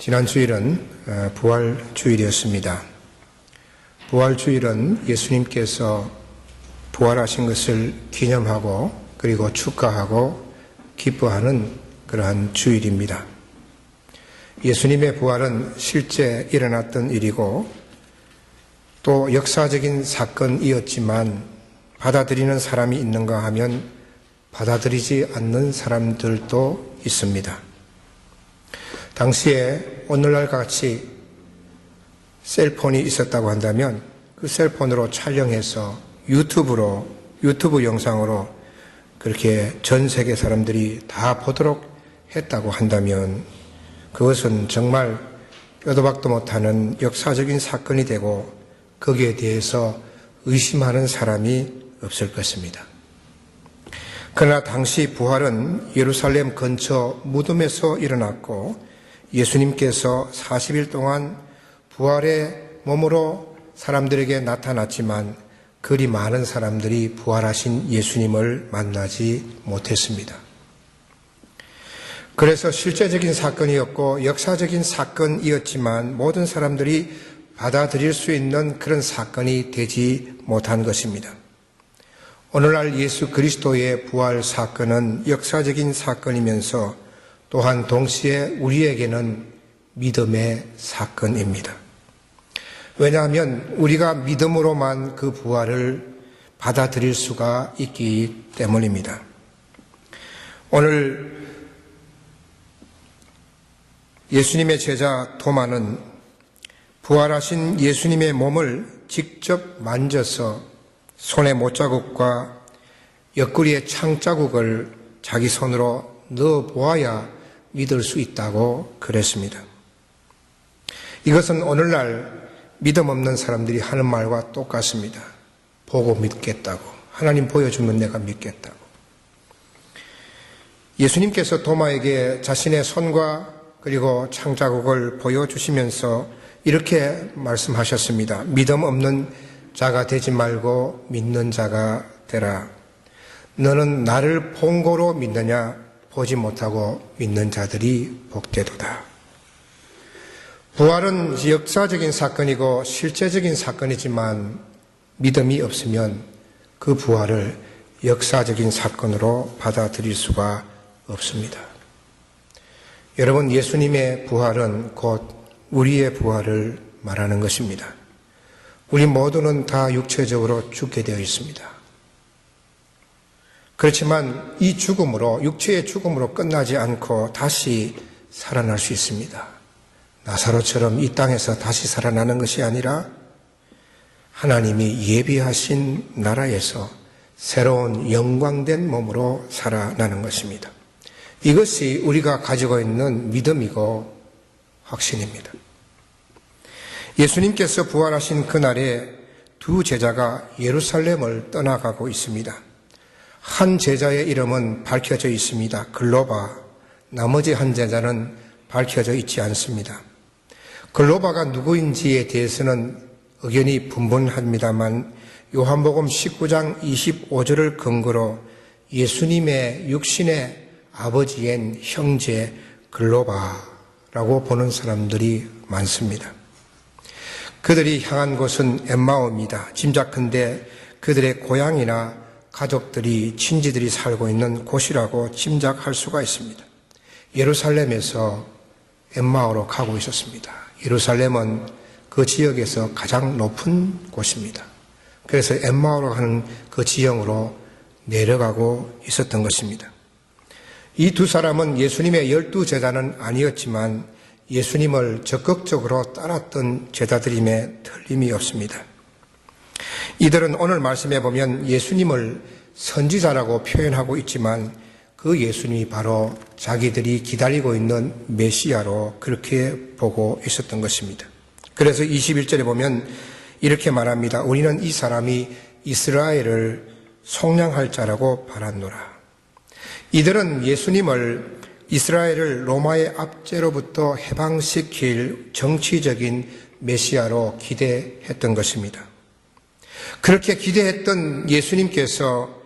지난 주일은 어, 부활 주일이었습니다. 부활 주일은 예수님께서 부활하신 것을 기념하고 그리고 축하하고 기뻐하는 그러한 주일입니다. 예수님의 부활은 실제 일어났던 일이고 또 역사적인 사건이었지만 받아들이는 사람이 있는가 하면 받아들이지 않는 사람들도 있습니다. 당시에 오늘날 같이 셀폰이 있었다고 한다면 그 셀폰으로 촬영해서 유튜브로, 유튜브 영상으로 그렇게 전 세계 사람들이 다 보도록 했다고 한다면 그것은 정말 뼈도 박도 못하는 역사적인 사건이 되고 거기에 대해서 의심하는 사람이 없을 것입니다. 그러나 당시 부활은 예루살렘 근처 무덤에서 일어났고 예수님께서 40일 동안 부활의 몸으로 사람들에게 나타났지만 그리 많은 사람들이 부활하신 예수님을 만나지 못했습니다. 그래서 실제적인 사건이었고 역사적인 사건이었지만 모든 사람들이 받아들일 수 있는 그런 사건이 되지 못한 것입니다. 오늘날 예수 그리스도의 부활 사건은 역사적인 사건이면서 또한 동시에 우리에게는 믿음의 사건입니다. 왜냐하면 우리가 믿음으로만 그 부활을 받아들일 수가 있기 때문입니다. 오늘 예수님의 제자 도마는 부활하신 예수님의 몸을 직접 만져서 손의 못자국과 옆구리의 창자국을 자기 손으로 넣어 보아야 믿을 수 있다고 그랬습니다. 이것은 오늘날 믿음 없는 사람들이 하는 말과 똑같습니다. 보고 믿겠다고. 하나님 보여주면 내가 믿겠다고. 예수님께서 도마에게 자신의 손과 그리고 창자국을 보여주시면서 이렇게 말씀하셨습니다. 믿음 없는 자가 되지 말고 믿는 자가 되라. 너는 나를 본고로 믿느냐? 보지 못하고 믿는 자들이 복되도다. 부활은 역사적인 사건이고 실제적인 사건이지만 믿음이 없으면 그 부활을 역사적인 사건으로 받아들일 수가 없습니다. 여러분, 예수님의 부활은 곧 우리의 부활을 말하는 것입니다. 우리 모두는 다 육체적으로 죽게 되어 있습니다. 그렇지만 이 죽음으로, 육체의 죽음으로 끝나지 않고 다시 살아날 수 있습니다. 나사로처럼 이 땅에서 다시 살아나는 것이 아니라 하나님이 예비하신 나라에서 새로운 영광된 몸으로 살아나는 것입니다. 이것이 우리가 가지고 있는 믿음이고 확신입니다. 예수님께서 부활하신 그날에 두 제자가 예루살렘을 떠나가고 있습니다. 한 제자의 이름은 밝혀져 있습니다. 글로바. 나머지 한 제자는 밝혀져 있지 않습니다. 글로바가 누구인지에 대해서는 의견이 분분합니다만 요한복음 19장 25절을 근거로 예수님의 육신의 아버지인 형제 글로바라고 보는 사람들이 많습니다. 그들이 향한 곳은 엠마오입니다. 짐작컨대 그들의 고향이나 가족들이 친지들이 살고 있는 곳이라고 짐작할 수가 있습니다. 예루살렘에서 엠마오로 가고 있었습니다. 예루살렘은 그 지역에서 가장 높은 곳입니다. 그래서 엠마오로 하는 그 지형으로 내려가고 있었던 것입니다. 이 두 사람은 예수님의 열두 제자는 아니었지만 예수님을 적극적으로 따랐던 제자들임에 틀림이 없습니다. 이들은 오늘 말씀해 보면 예수님을 선지자라고 표현하고 있지만 그 예수님이 바로 자기들이 기다리고 있는 메시아로 그렇게 보고 있었던 것입니다. 그래서 21절에 보면 이렇게 말합니다. 우리는 이 사람이 이스라엘을 속량할 자라고 바랐노라. 이들은 예수님을 이스라엘을 로마의 압제로부터 해방시킬 정치적인 메시아로 기대했던 것입니다. 그렇게 기대했던 예수님께서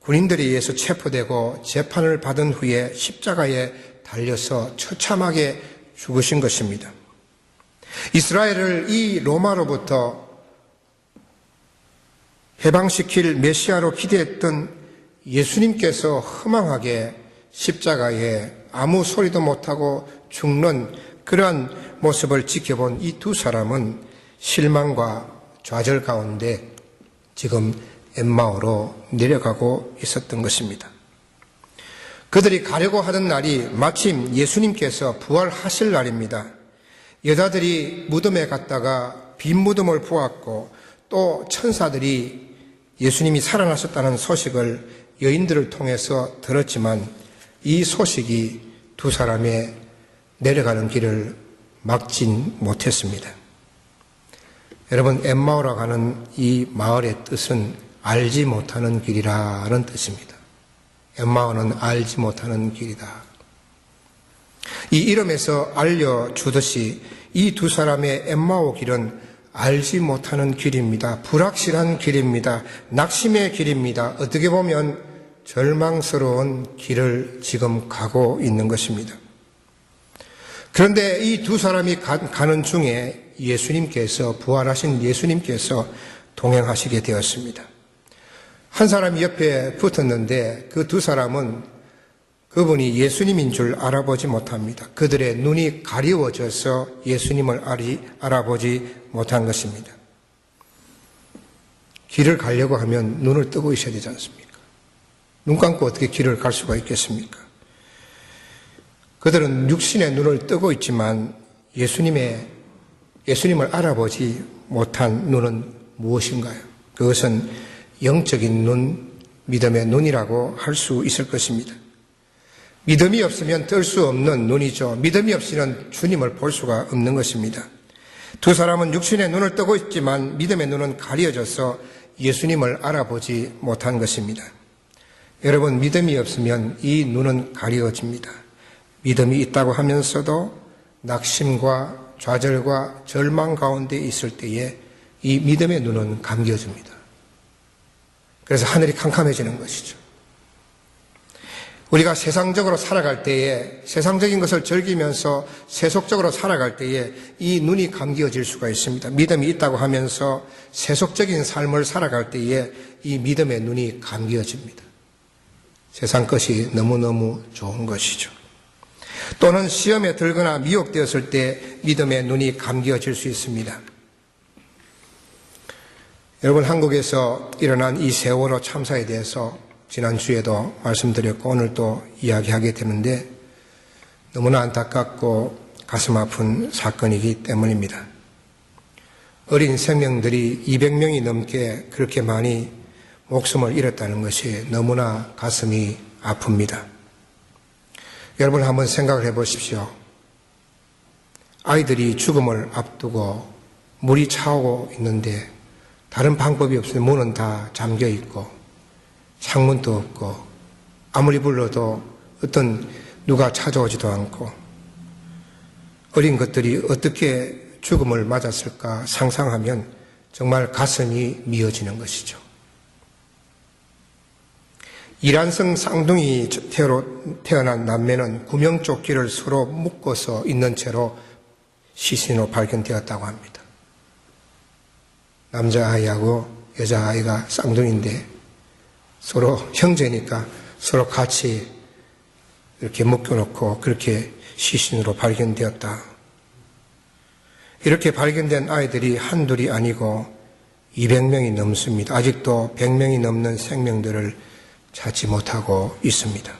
군인들에 의해서 체포되고 재판을 받은 후에 십자가에 달려서 처참하게 죽으신 것입니다. 이스라엘을 이 로마로부터 해방시킬 메시아로 기대했던 예수님께서 허망하게 십자가에 아무 소리도 못하고 죽는 그러한 모습을 지켜본 이 두 사람은 실망과 좌절 가운데 지금 엠마오로 내려가고 있었던 것입니다. 그들이 가려고 하던 날이 마침 예수님께서 부활하실 날입니다. 여자들이 무덤에 갔다가 빈 무덤을 보았고 또 천사들이 예수님이 살아나셨다는 소식을 여인들을 통해서 들었지만 이 소식이 두 사람의 내려가는 길을 막진 못했습니다. 여러분, 엠마오라 가는 이 마을의 뜻은 알지 못하는 길이라는 뜻입니다. 엠마오는 알지 못하는 길이다. 이 이름에서 알려주듯이 이 두 사람의 엠마오 길은 알지 못하는 길입니다. 불확실한 길입니다. 낙심의 길입니다. 어떻게 보면 절망스러운 길을 지금 가고 있는 것입니다. 그런데 이 두 사람이 가는 중에 예수님께서, 부활하신 예수님께서 동행하시게 되었습니다. 한 사람이 옆에 붙었는데 그 두 사람은 그분이 예수님인 줄 알아보지 못합니다. 그들의 눈이 가리워져서 예수님을 알아보지 못한 것입니다. 길을 가려고 하면 눈을 뜨고 있어야 되지 않습니까? 눈 감고 어떻게 길을 갈 수가 있겠습니까? 그들은 육신의 눈을 뜨고 있지만 예수님의, 예수님을 알아보지 못한 눈은 무엇인가요? 그것은 영적인 눈, 믿음의 눈이라고 할 수 있을 것입니다. 믿음이 없으면 뜰 수 없는 눈이죠. 믿음이 없이는 주님을 볼 수가 없는 것입니다. 두 사람은 육신의 눈을 뜨고 있지만 믿음의 눈은 가려져서 예수님을 알아보지 못한 것입니다. 여러분, 믿음이 없으면 이 눈은 가려집니다. 믿음이 있다고 하면서도 낙심과 좌절과 절망 가운데 있을 때에 이 믿음의 눈은 감겨집니다. 그래서 하늘이 캄캄해지는 것이죠. 우리가 세상적으로 살아갈 때에 세상적인 것을 즐기면서 세속적으로 살아갈 때에 이 눈이 감겨질 수가 있습니다. 믿음이 있다고 하면서 세속적인 삶을 살아갈 때에 이 믿음의 눈이 감겨집니다. 세상 것이 너무너무 좋은 것이죠. 또는 시험에 들거나 미혹되었을 때 믿음의 눈이 감겨질 수 있습니다. 여러분 한국에서 일어난 이 세월호 참사에 대해서 지난주에도 말씀드렸고 오늘 또 이야기하게 되는데 너무나 안타깝고 가슴 아픈 사건이기 때문입니다. 어린 생명들이 200명이 넘게 그렇게 많이 목숨을 잃었다는 것이 너무나 가슴이 아픕니다. 여러분 한번 생각을 해 보십시오. 아이들이 죽음을 앞두고 물이 차오고 있는데 다른 방법이 없으면 문은 다 잠겨 있고 창문도 없고 아무리 불러도 어떤 누가 찾아오지도 않고 어린 것들이 어떻게 죽음을 맞았을까 상상하면 정말 가슴이 미어지는 것이죠. 이란성 쌍둥이 태어난 남매는 구명조끼를 서로 묶어서 있는 채로 시신으로 발견되었다고 합니다. 남자아이하고 여자아이가 쌍둥이인데 서로 형제니까 서로 같이 이렇게 묶여놓고 그렇게 시신으로 발견되었다. 이렇게 발견된 아이들이 한둘이 아니고 200명이 넘습니다. 아직도 100명이 넘는 생명들을 찾지 못하고 있습니다.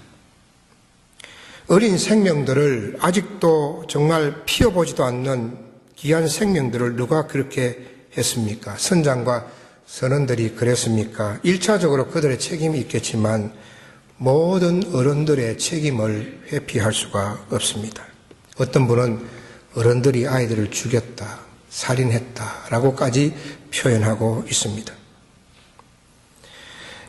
어린 생명들을 아직도 정말 피어보지도 않는 귀한 생명들을 누가 그렇게 했습니까? 선장과 선원들이 그랬습니까? 1차적으로 그들의 책임이 있겠지만 모든 어른들의 책임을 회피할 수가 없습니다. 어떤 분은 어른들이 아이들을 죽였다, 살인했다 라고까지 표현하고 있습니다.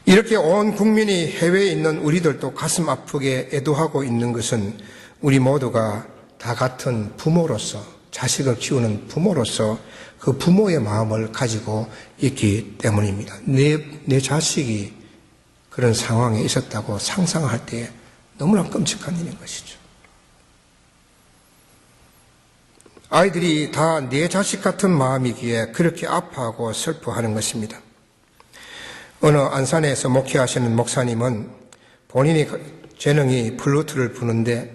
이렇게 온 국민이 해외에 있는 우리들도 가슴 아프게 애도하고 있는 것은 우리 모두가 다 같은 부모로서 자식을 키우는 부모로서 그 부모의 마음을 가지고 있기 때문입니다. 내, 내 자식이 그런 상황에 있었다고 상상할 때 너무나 끔찍한 일인 것이죠. 아이들이 다 내 자식 같은 마음이기에 그렇게 아파하고 슬퍼하는 것입니다. 어느 안산에서 목회하시는 목사님은 본인이 재능이 플루트를 부는데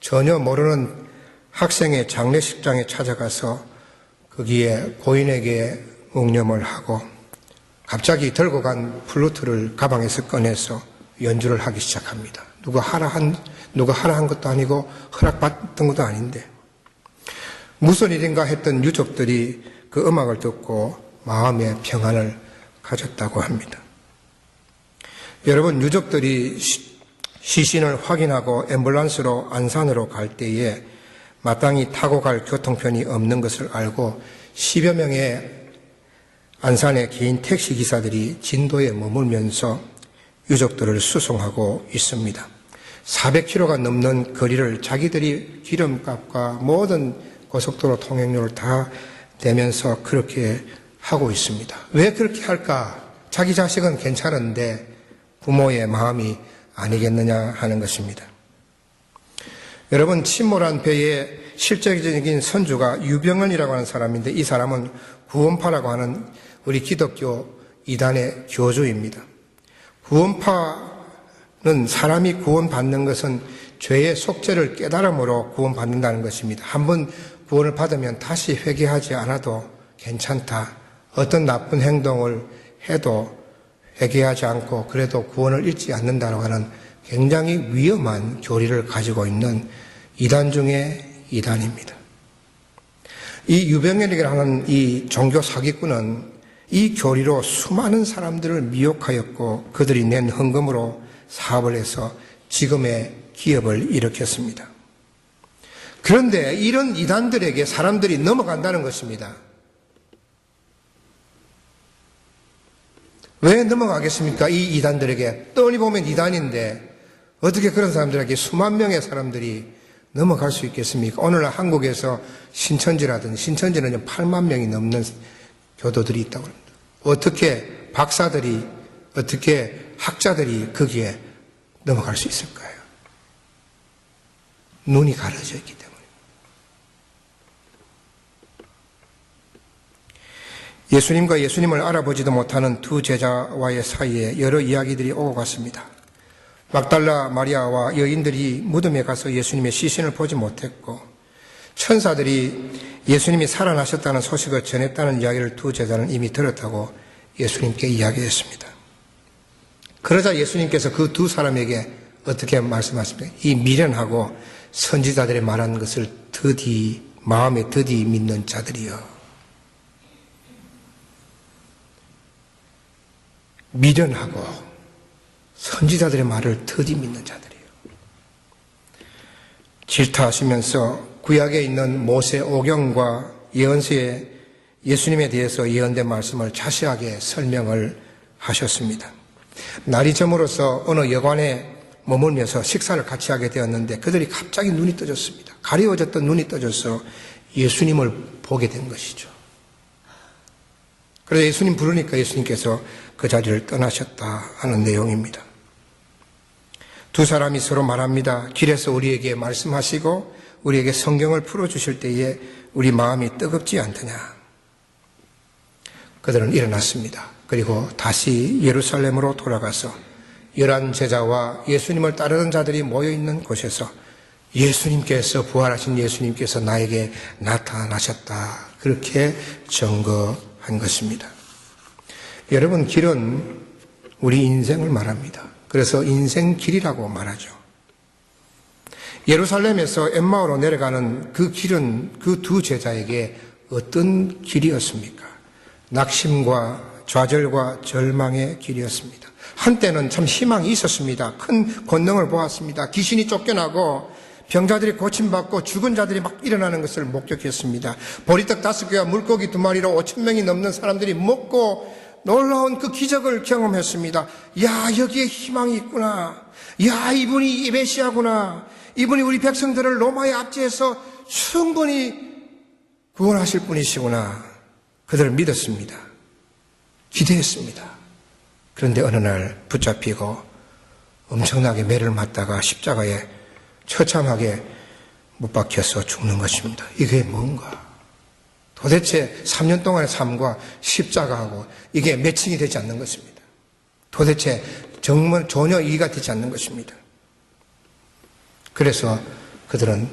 전혀 모르는 학생의 장례식장에 찾아가서 거기에 고인에게 묵념을 하고 갑자기 들고 간 플루트를 가방에서 꺼내서 연주를 하기 시작합니다. 누가 하라 한, 누가 하라 한 것도 아니고 허락받던 것도 아닌데 무슨 일인가 했던 유족들이 그 음악을 듣고 마음의 평안을 가졌다고 합니다. 여러분, 유족들이 시- 시신을 확인하고 앰뷸런스로 안산으로 갈 때에 마땅히 타고 갈 교통편이 없는 것을 알고 10여 명의 안산의 개인 택시 기사들이 진도에 머물면서 유족들을 수송하고 있습니다. 400km가 넘는 거리를 자기들이 기름값과 모든 고속도로 통행료를 다 내면서 그렇게 하고 있습니다. 왜 그렇게 할까? 자기 자식은 괜찮은데 부모의 마음이 아니겠느냐 하는 것입니다. 여러분, 침몰한 배의 실제적인 선주가 유병헌이라고 하는 사람인데 이 사람은 구원파라고 하는 우리 기독교 이단의 교주입니다. 구원파는 사람이 구원받는 것은 죄의 속죄를 깨달음으로 구원받는다는 것입니다. 한번 구원을 받으면 다시 회개하지 않아도 괜찮다. 어떤 나쁜 행동을 해도 회개하지 않고 그래도 구원을 잃지 않는다고 하는 굉장히 위험한 교리를 가지고 있는 이단 중의 이단입니다. 이 유병열이라는 이 종교 사기꾼은 이 교리로 수많은 사람들을 미혹하였고 그들이 낸 헌금으로 사업을 해서 지금의 기업을 일으켰습니다. 그런데 이런 이단들에게 사람들이 넘어간다는 것입니다. 왜 넘어가겠습니까? 이 이단들에게. 떠니 보면 이단인데 어떻게 그런 사람들에게 수만 명의 사람들이 넘어갈 수 있겠습니까? 오늘 한국에서 신천지라든지 신천지는 8만 명이 넘는 교도들이 있다고 합니다. 어떻게 박사들이 어떻게 학자들이 거기에 넘어갈 수 있을까요? 눈이 가려져 있기 때문에. 예수님과 예수님을 알아보지도 못하는 두 제자와의 사이에 여러 이야기들이 오고 갔습니다. 막달라 마리아와 여인들이 무덤에 가서 예수님의 시신을 보지 못했고 천사들이 예수님이 살아나셨다는 소식을 전했다는 이야기를 두 제자는 이미 들었다고 예수님께 이야기했습니다. 그러자 예수님께서 그 두 사람에게 어떻게 말씀하십니까? 이 미련하고 선지자들의 말한 것을 더디 마음에 더디 믿는 자들이여. 미련하고 선지자들의 말을 더디 믿는 자들이에요. 질타하시면서 구약에 있는 모세 오경과 예언서에 예수님에 대해서 예언된 말씀을 자세하게 설명을 하셨습니다. 날이 저물어서 어느 여관에 머물면서 식사를 같이 하게 되었는데 그들이 갑자기 눈이 떠졌습니다. 가려워졌던 눈이 떠져서 예수님을 보게 된 것이죠. 그래서 예수님 부르니까 예수님께서 그 자리를 떠나셨다 하는 내용입니다. 두 사람이 서로 말합니다. 길에서 우리에게 말씀하시고 우리에게 성경을 풀어주실 때에 우리 마음이 뜨겁지 않더냐. 그들은 일어났습니다. 그리고 다시 예루살렘으로 돌아가서 열한 제자와 예수님을 따르는 자들이 모여있는 곳에서 예수님께서 부활하신 예수님께서 나에게 나타나셨다. 그렇게 증거 한 것입니다. 여러분, 길은 우리 인생을 말합니다. 그래서 인생 길이라고 말하죠. 예루살렘에서 엠마오로 내려가는 그 길은 그 두 제자에게 어떤 길이었습니까? 낙심과 좌절과 절망의 길이었습니다. 한때는 참 희망이 있었습니다. 큰 권능을 보았습니다. 귀신이 쫓겨나고 병자들이 고침받고 죽은 자들이 막 일어나는 것을 목격했습니다. 보리떡 다섯 개와 물고기 두 마리로 오천 명이 넘는 사람들이 먹고 놀라운 그 기적을 경험했습니다. 야, 여기에 희망이 있구나. 야, 이분이 메시아구나. 이분이 우리 백성들을 로마의 압제에서 충분히 구원하실 분이시구나. 그들을 믿었습니다. 기대했습니다. 그런데 어느 날 붙잡히고 엄청나게 매를 맞다가 십자가에 처참하게 못 박혀서 죽는 것입니다. 이게 뭔가? 도대체 3년 동안의 삶과 십자가하고 이게 매칭이 되지 않는 것입니다. 도대체 정말 전혀 이해가 되지 않는 것입니다. 그래서 그들은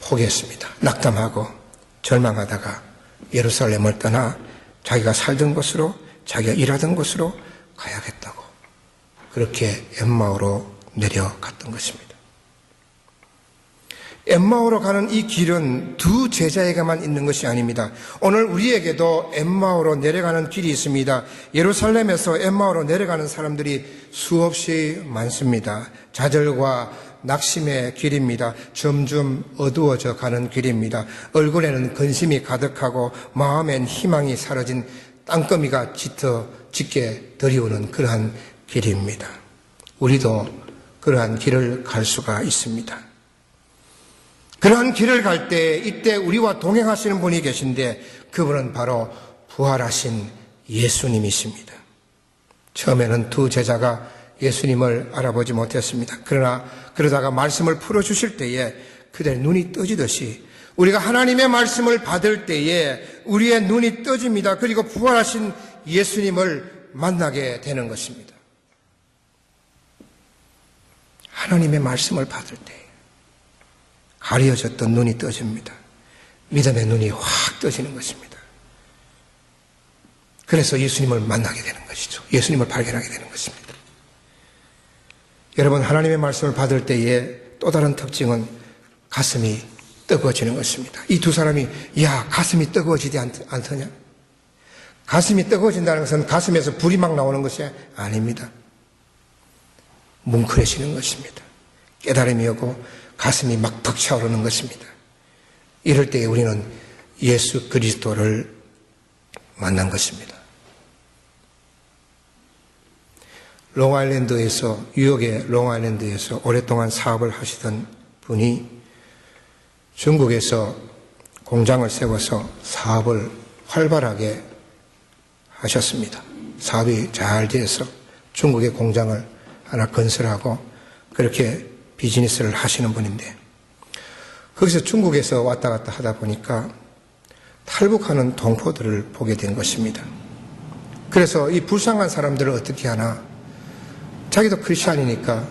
포기했습니다. 낙담하고 절망하다가 예루살렘을 떠나 자기가 살던 곳으로 자기가 일하던 곳으로 가야겠다고 그렇게 엠마오로 내려갔던 것입니다. 엠마오로 가는 이 길은 두 제자에게만 있는 것이 아닙니다. 오늘 우리에게도 엠마오로 내려가는 길이 있습니다. 예루살렘에서 엠마오로 내려가는 사람들이 수없이 많습니다. 좌절과 낙심의 길입니다. 점점 어두워져 가는 길입니다. 얼굴에는 근심이 가득하고 마음엔 희망이 사라진 땅거미가 짙어 짙게 들이오는 그러한 길입니다. 우리도 그러한 길을 갈 수가 있습니다. 그러한 길을 갈 때 이때 우리와 동행하시는 분이 계신데 그분은 바로 부활하신 예수님이십니다. 처음에는 두 제자가 예수님을 알아보지 못했습니다. 그러나 그러다가 말씀을 풀어 주실 때에 그들의 눈이 떠지듯이 우리가 하나님의 말씀을 받을 때에 우리의 눈이 떠집니다. 그리고 부활하신 예수님을 만나게 되는 것입니다. 하나님의 말씀을 받을 때 가려졌던 눈이 떠집니다. 믿음의 눈이 확 떠지는 것입니다. 그래서 예수님을 만나게 되는 것이죠. 예수님을 발견하게 되는 것입니다. 여러분, 하나님의 말씀을 받을 때에 또 다른 특징은 가슴이 뜨거워지는 것입니다. 이 두 사람이, 야, 가슴이 뜨거워지지 않, 않더냐? 가슴이 뜨거워진다는 것은 가슴에서 불이 막 나오는 것이 아닙니다. 뭉클해지는 것입니다. 깨달음이 오고 가슴이 막 벅차오르는 것입니다. 이럴 때 우리는 예수 그리스도를 만난 것입니다. 롱아일랜드에서, 뉴욕의 롱아일랜드에서 오랫동안 사업을 하시던 분이 중국에서 공장을 세워서 사업을 활발하게 하셨습니다. 사업이 잘 돼서 중국의 공장을 하나 건설하고 그렇게 비즈니스를 하시는 분인데 거기서 중국에서 왔다 갔다 하다 보니까 탈북하는 동포들을 보게 된 것입니다. 그래서 이 불쌍한 사람들을 어떻게 하나 자기도 크리스찬이니까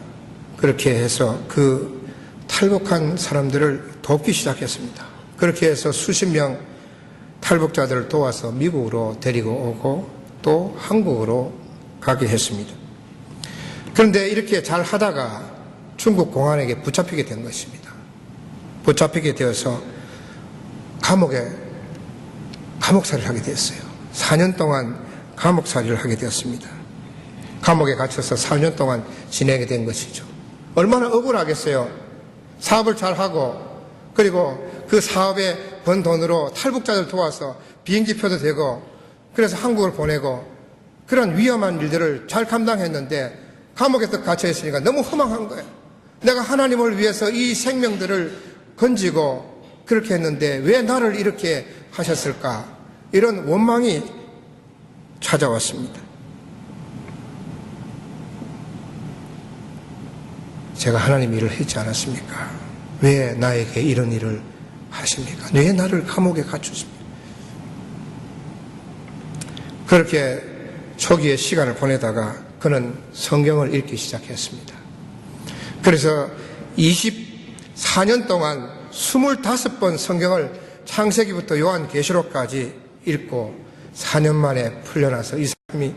그렇게 해서 그 탈북한 사람들을 돕기 시작했습니다. 그렇게 해서 수십 명 탈북자들을 도와서 미국으로 데리고 오고 또 한국으로 가게 했습니다. 그런데 이렇게 잘 하다가 중국 공안에게 붙잡히게 된 것입니다. 붙잡히게 되어서 감옥에 감옥살이를 하게 되었어요. 4년 동안 감옥살이를 하게 되었습니다. 감옥에 갇혀서 4년 동안 지내게 된 것이죠. 얼마나 억울하겠어요. 사업을 잘 하고 그리고 그 사업에 번 돈으로 탈북자들 도와서 비행기표도 되고 그래서 한국을 보내고 그런 위험한 일들을 잘 감당했는데 감옥에 서 갇혀 있으니까 너무 허망한 거예요. 내가 하나님을 위해서 이 생명들을 건지고 그렇게 했는데 왜 나를 이렇게 하셨을까? 이런 원망이 찾아왔습니다. 제가 하나님 일을 했지 않았습니까? 왜 나에게 이런 일을 하십니까? 왜 나를 감옥에 갇혔습니까? 그렇게 초기에 시간을 보내다가 그는 성경을 읽기 시작했습니다. 그래서 24년 동안 25번 성경을 창세기부터 요한 계시록까지 읽고 4년 만에 풀려나서 이 사람이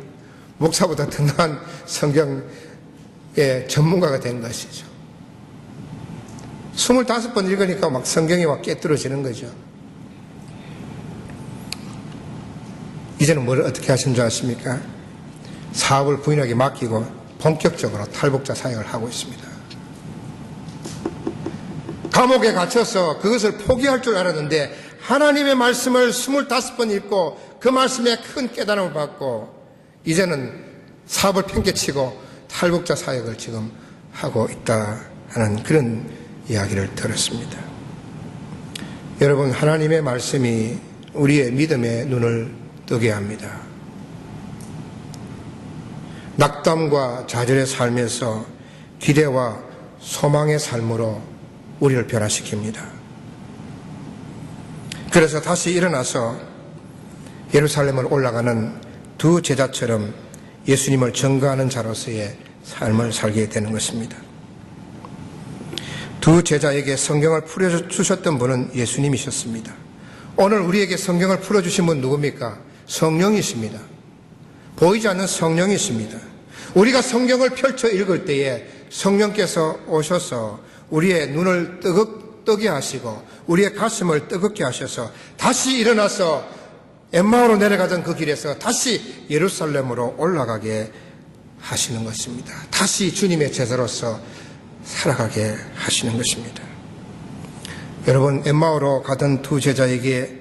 목사보다 더 나은 성경의 전문가가 된 것이죠. 25번 읽으니까 막 성경이 막 깨뜨려지는 거죠. 이제는 뭘 어떻게 하신 줄 아십니까? 사업을 부인에게 맡기고 본격적으로 탈북자 사역을 하고 있습니다. 감옥에 갇혀서 그것을 포기할 줄 알았는데 하나님의 말씀을 25번 읽고 그 말씀에 큰 깨달음을 받고 이제는 사업을 팽개치고 탈북자 사역을 지금 하고 있다 하는 그런 이야기를 들었습니다. 여러분, 하나님의 말씀이 우리의 믿음의 눈을 뜨게 합니다. 낙담과 좌절의 삶에서 기대와 소망의 삶으로 우리를 변화시킵니다. 그래서 다시 일어나서 예루살렘을 올라가는 두 제자처럼 예수님을 증거하는 자로서의 삶을 살게 되는 것입니다. 두 제자에게 성경을 풀어주셨던 분은 예수님이셨습니다. 오늘 우리에게 성경을 풀어주신 분 누굽니까? 성령이십니다. 보이지 않는 성령이십니다. 우리가 성경을 펼쳐 읽을 때에 성령께서 오셔서 우리의 눈을 뜨겁, 뜨게 하시고 우리의 가슴을 뜨겁게 하셔서 다시 일어나서 엠마오로 내려가던 그 길에서 다시 예루살렘으로 올라가게 하시는 것입니다. 다시 주님의 제자로서 살아가게 하시는 것입니다. 여러분, 엠마오로 가던 두 제자에게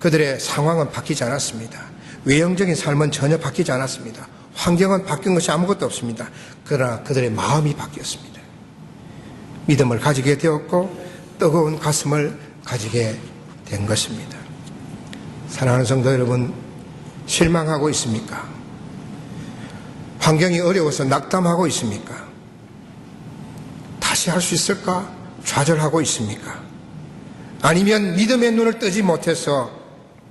그들의 상황은 바뀌지 않았습니다. 외형적인 삶은 전혀 바뀌지 않았습니다. 환경은 바뀐 것이 아무것도 없습니다. 그러나 그들의 마음이 바뀌었습니다. 믿음을 가지게 되었고 뜨거운 가슴을 가지게 된 것입니다. 사랑하는 성도 여러분, 실망하고 있습니까? 환경이 어려워서 낙담하고 있습니까? 다시 할 수 있을까? 좌절하고 있습니까? 아니면 믿음의 눈을 뜨지 못해서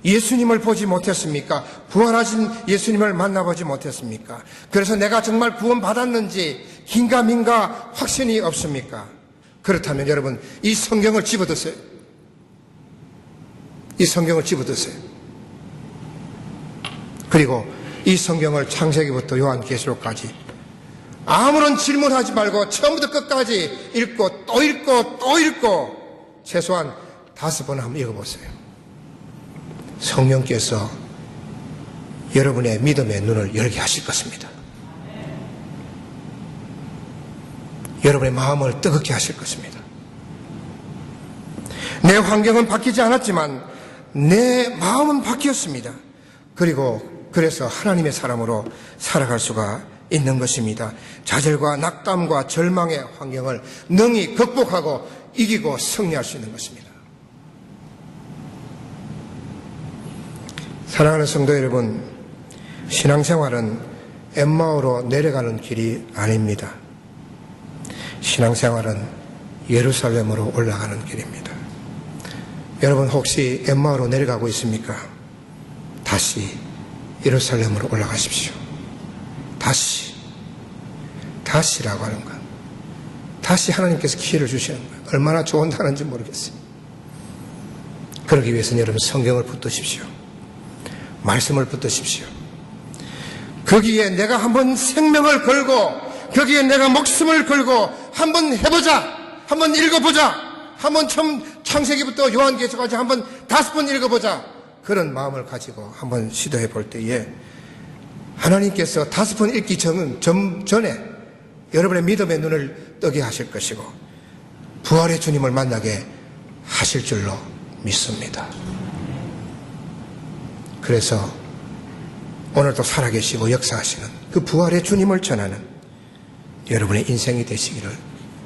예수님을 보지 못했습니까? 부활하신 예수님을 만나보지 못했습니까? 그래서 내가 정말 구원받았는지 긴가민가 확신이 없습니까? 그렇다면 여러분 이 성경을 집어드세요. 이 성경을 집어드세요. 그리고 이 성경을 창세기부터 요한계시록까지 아무런 질문하지 말고 처음부터 끝까지 읽고 또 읽고 또 읽고 최소한 다섯 번 한번 읽어보세요. 성령께서 여러분의 믿음의 눈을 열게 하실 것입니다. 여러분의 마음을 뜨겁게 하실 것입니다. 내 환경은 바뀌지 않았지만 내 마음은 바뀌었습니다. 그리고 그래서 하나님의 사람으로 살아갈 수가 있는 것입니다. 좌절과 낙담과 절망의 환경을 능히 극복하고 이기고 승리할 수 있는 것입니다. 사랑하는 성도 여러분, 신앙생활은 엠마오로 내려가는 길이 아닙니다. 신앙생활은 예루살렘으로 올라가는 길입니다. 여러분 혹시 엠마오로 내려가고 있습니까? 다시 예루살렘으로 올라가십시오. 다시. 다시라고 하는 것. 다시 하나님께서 기회를 주시는 것. 얼마나 좋은 단어인지 모르겠어요. 그러기 위해서는 여러분 성경을 붙드십시오. 말씀을 붙드십시오. 거기에 내가 한번 생명을 걸고 거기에 내가 목숨을 걸고 한번 해보자. 한번 읽어보자. 한번 처음 창세기부터 요한계시까지 한번 다섯 번 읽어보자. 그런 마음을 가지고 한번 시도해 볼 때에 하나님께서 다섯 번 읽기 전, 전, 전에 여러분의 믿음의 눈을 뜨게 하실 것이고 부활의 주님을 만나게 하실 줄로 믿습니다. 그래서 오늘도 살아계시고 역사하시는 그 부활의 주님을 전하는 여러분의 인생이 되시기를